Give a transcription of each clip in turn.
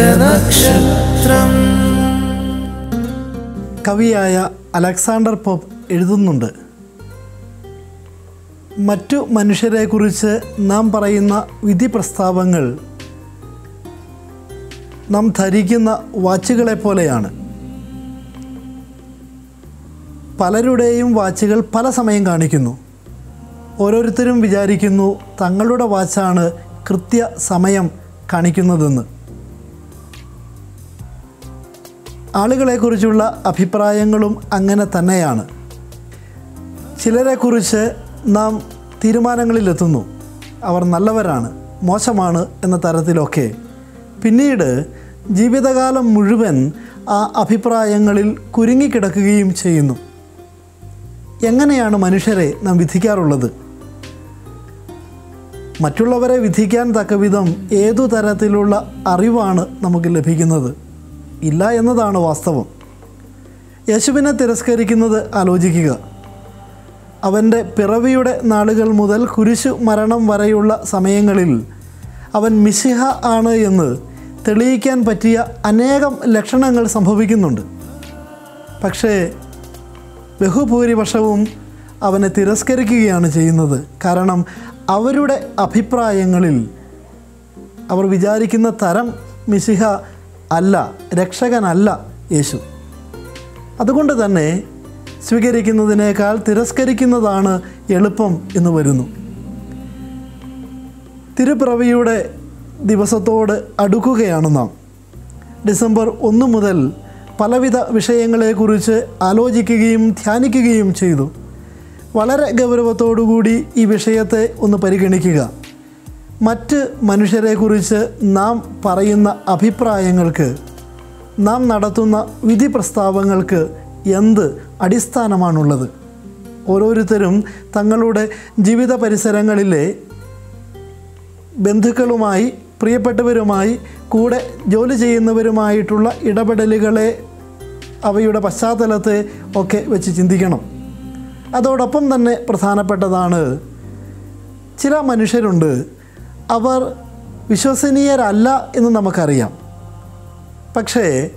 നക്ഷത്രം കവിയായ Alexander pop എഴുതുന്നുണ്ട്. മറ്റു മനുഷ്യരെക്കുറിച്ച് നാം പറയുന്ന വിധി പ്രസ്താവങ്ങൾ നാം ധരിക്കുന്ന വാച്ചുകളെ പോലെയാണ്. പലരുടെയും വാച്ചുകൾ പല സമയം കാണിക്കുന്നു. ഓരോരുത്തരും വിചാരിക്കുന്നു തങ്ങളുടെ വാച്ചാണ് കൃത്യ സമയം കാണിക്കുന്നതെന്ന്. ആളുകളെക്കുറിച്ചുള്ള അഭിപ്രായങ്ങളും അങ്ങനെ തന്നെയാണ്. ചിലരെക്കുറിച്ച് നാം തീരുമാനങ്ങളിലെത്തുന്നു. അവർ നല്ലവരാണ് മോശമാണ് എന്ന തരത്തിലൊക്കെ. പിന്നീട് ജീവിതകാലം മുഴുവൻ ആ അഭിപ്രായങ്ങളിൽ കുരുങ്ങിക്കിടക്കുകയും ചെയ്യുന്നു. എങ്ങനെയാണ് മനുഷ്യരെ നാം വിധിക്കാറുള്ളത്? മറ്റുള്ളവരെ വിധിക്കാൻ തക്കവിധം ഏതു തരത്തിലുള്ള അറിവാണ് നമുക്ക് ലഭിക്കുന്നത്? ഇല്ല എന്നതാണ് വാസ്തവം. യേശുവിനെ തിരസ്കരിക്കുന്നത് ആലോചിക്കുക. അവന്റെ പിറവിയുടെ നാളുകൾ മുതൽ കുരിശു മരണം വരെയുള്ള സമയങ്ങളിൽ അവൻ മിശിഹ ആണ് എന്ന് തെളിയിക്കാൻ പറ്റിയ അനേകം ലക്ഷണങ്ങൾ സംഭവിക്കുന്നുണ്ട്. പക്ഷേ ബഹുഭൂരിപക്ഷവും അവനെ തിരസ്കരിക്കുകയാണ് ചെയ്യുന്നത്. കാരണം അവരുടെ അഭിപ്രായങ്ങളിൽ അവർ വിചാരിക്കുന്ന തരം മിശിഹ അല്ല രക്ഷകനല്ല യേശു. അതുകൊണ്ട് തന്നെ സ്വീകരിക്കുന്നതിനേക്കാൾ തിരസ്കരിക്കുന്നതാണ് എളുപ്പം എന്ന് വരുന്നു. തിരുപ്രവിയുടെ ദിവസത്തോട് അടുക്കുകയാണ് നാം. ഡിസംബർ ഒന്ന് മുതൽ പലവിധ വിഷയങ്ങളെക്കുറിച്ച് ആലോചിക്കുകയും ധ്യാനിക്കുകയും ചെയ്തു. വളരെ ഗൗരവത്തോടുകൂടി ഈ വിഷയത്തെ ഒന്ന് പരിഗണിക്കുക. മറ്റ് മനുഷ്യരെക്കുറിച്ച് നാം പറയുന്ന അഭിപ്രായങ്ങൾക്ക് നാം നടത്തുന്ന വിധി പ്രസ്താവങ്ങൾക്ക് എന്ത് അടിസ്ഥാനമാണുള്ളത്? ഓരോരുത്തരും തങ്ങളുടെ ജീവിത പരിസരങ്ങളിലെ ബന്ധുക്കളുമായി പ്രിയപ്പെട്ടവരുമായി കൂടെ ജോലി ചെയ്യുന്നവരുമായിട്ടുള്ള ഇടപെടലുകളെ അവയുടെ പശ്ചാത്തലത്തെ ഒക്കെ വെച്ച് ചിന്തിക്കണം. അതോടൊപ്പം തന്നെ പ്രധാനപ്പെട്ടതാണ് ചില മനുഷ്യരുണ്ട് അവർ വിശ്വസനീയരല്ല എന്ന് നമുക്കറിയാം. പക്ഷേ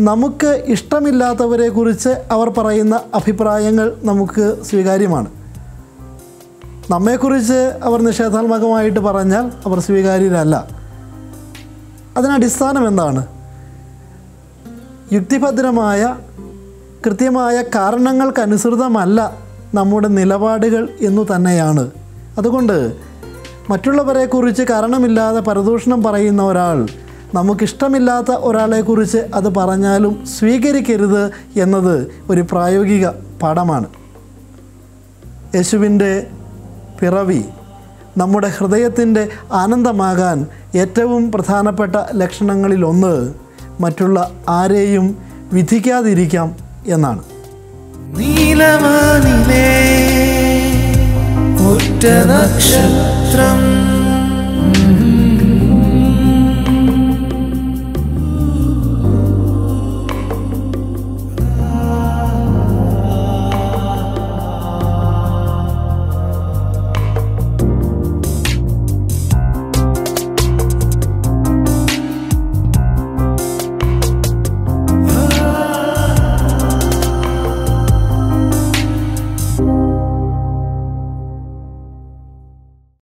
നമുക്ക് ഇഷ്ടമില്ലാത്തവരെ കുറിച്ച് അവർ പറയുന്ന അഭിപ്രായങ്ങൾ നമുക്ക് സ്വീകാര്യമാണ്. നമ്മെക്കുറിച്ച് അവർ നിഷേധാത്മകമായിട്ട് പറഞ്ഞാൽ അവർ സ്വീകാര്യരല്ല. അതിനടിസ്ഥാനം എന്താണ്? യുക്തിഭദ്രമായ കൃത്യമായ കാരണങ്ങൾക്കനുസൃതമല്ല നമ്മുടെ നിലപാടുകൾ എന്നു തന്നെയാണ്. അതുകൊണ്ട് മറ്റുള്ളവരെക്കുറിച്ച് കാരണമില്ലാതെ പരദൂഷണം പറയുന്ന ഒരാൾ നമുക്കിഷ്ടമില്ലാത്ത ഒരാളെക്കുറിച്ച് അത് പറഞ്ഞാലും സ്വീകരിക്കരുത് എന്നത് ഒരു പ്രായോഗിക പാഠമാണ്. യേശുവിന്റെ പിറവി നമ്മുടെ ഹൃദയത്തിന്റെ ആനന്ദമാകാൻ ഏറ്റവും പ്രധാനപ്പെട്ട ലക്ഷണങ്ങളിലൊന്ന് മറ്റുള്ള ആരെയും വിധിക്കാതിരിക്കാം എന്നാണ്. നീലമാനിലേ ഒറ്റ നക്ഷത്രം. otra